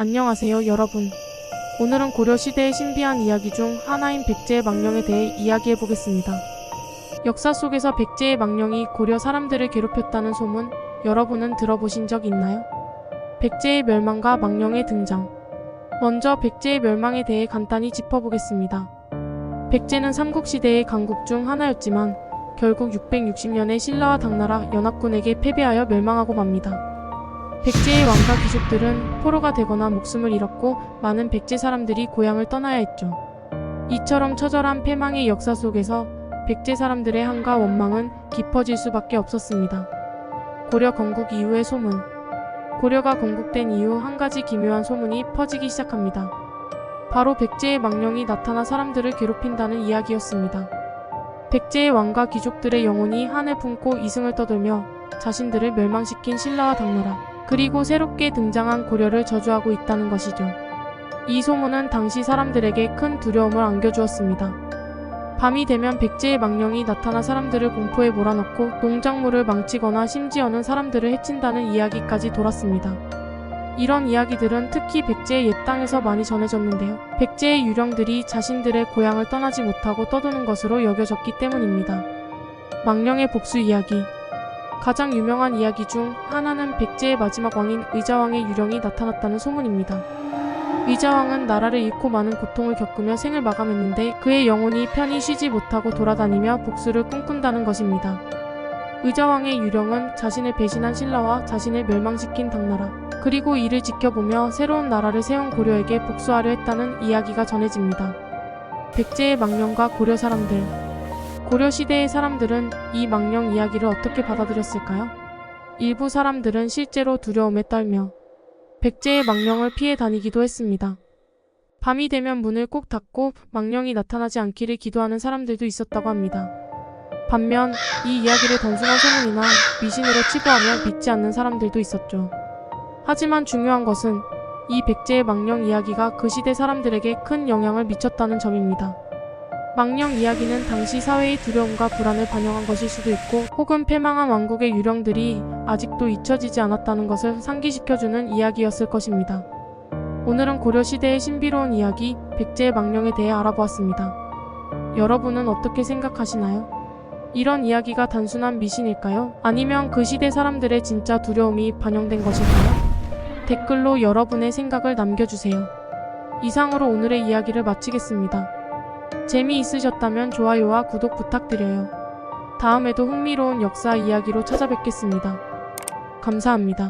안녕하세요, 여러분. 오늘은 고려시대의 신비한 이야기 중 하나인 백제의 망령에 대해 이야기해 보겠습니다. 역사 속에서 백제의 망령이 고려 사람들을 괴롭혔다는 소문, 여러분은 들어보신 적 있나요? 백제의 멸망과 망령의 등장. 먼저 백제의 멸망에 대해 간단히 짚어보겠습니다. 백제는 삼국시대의 강국 중 하나였지만 결국 660년에 신라와 당나라 연합군에게 패배하여 멸망하고 맙니다. 백제의 왕과 귀족들은 포로가 되거나 목숨을 잃었고 많은 백제 사람들이 고향을 떠나야 했죠. 이처럼 처절한 패망의 역사 속에서 백제 사람들의 한과 원망은 깊어질 수밖에 없었습니다. 고려 건국 이후의 소문. 고려가 건국된 이후 한 가지 기묘한 소문이 퍼지기 시작합니다. 바로 백제의 망령이 나타나 사람들을 괴롭힌다는 이야기였습니다. 백제의 왕과 귀족들의 영혼이 한을 품고 이승을 떠돌며 자신들을 멸망시킨 신라와 당나라, 그리고 새롭게 등장한 고려를 저주하고 있다는 것이죠. 이 소문은 당시 사람들에게 큰 두려움을 안겨주었습니다. 밤이 되면 백제의 망령이 나타나 사람들을 공포에 몰아넣고 농작물을 망치거나 심지어는 사람들을 해친다는 이야기까지 돌았습니다. 이런 이야기들은 특히 백제의 옛 땅에서 많이 전해졌는데요. 백제의 유령들이 자신들의 고향을 떠나지 못하고 떠도는 것으로 여겨졌기 때문입니다. 망령의 복수 이야기 가장 유명한 이야기 중 하나는 백제의 마지막 왕인 의자왕의 유령이 나타났다는 소문입니다. 의자왕은 나라를 잃고 많은 고통을 겪으며 생을 마감했는데 그의 영혼이 편히 쉬지 못하고 돌아다니며 복수를 꿈꾼다는 것입니다. 의자왕의 유령은 자신을 배신한 신라와 자신을 멸망시킨 당나라, 그리고 이를 지켜보며 새로운 나라를 세운 고려에게 복수하려 했다는 이야기가 전해집니다. 백제의 망령과 고려 사람들, 고려 시대의 사람들은 이 망령 이야기를 어떻게 받아들였을까요? 일부 사람들은 실제로 두려움에 떨며 백제의 망령을 피해 다니기도 했습니다. 밤이 되면 문을 꼭 닫고 망령이 나타나지 않기를 기도하는 사람들도 있었다고 합니다. 반면 이 이야기를 단순한 소문이나 미신으로 치부하며 믿지 않는 사람들도 있었죠. 하지만 중요한 것은 이 백제의 망령 이야기가 그 시대 사람들에게 큰 영향을 미쳤다는 점입니다. 망령 이야기는 당시 사회의 두려움과 불안을 반영한 것일 수도 있고 혹은 패망한 왕국의 유령들이 아직도 잊혀지지 않았다는 것을 상기시켜주는 이야기였을 것입니다. 오늘은 고려시대의 신비로운 이야기 백제의 망령에 대해 알아보았습니다. 여러분은 어떻게 생각하시나요? 이런 이야기가 단순한 미신일까요? 아니면 그 시대 사람들의 진짜 두려움이 반영된 것일까요? 댓글로 여러분의 생각을 남겨주세요. 이상으로 오늘의 이야기를 마치겠습니다. 재미있으셨다면 좋아요와 구독 부탁드려요. 다음에도 흥미로운 역사 이야기로 찾아뵙겠습니다. 감사합니다.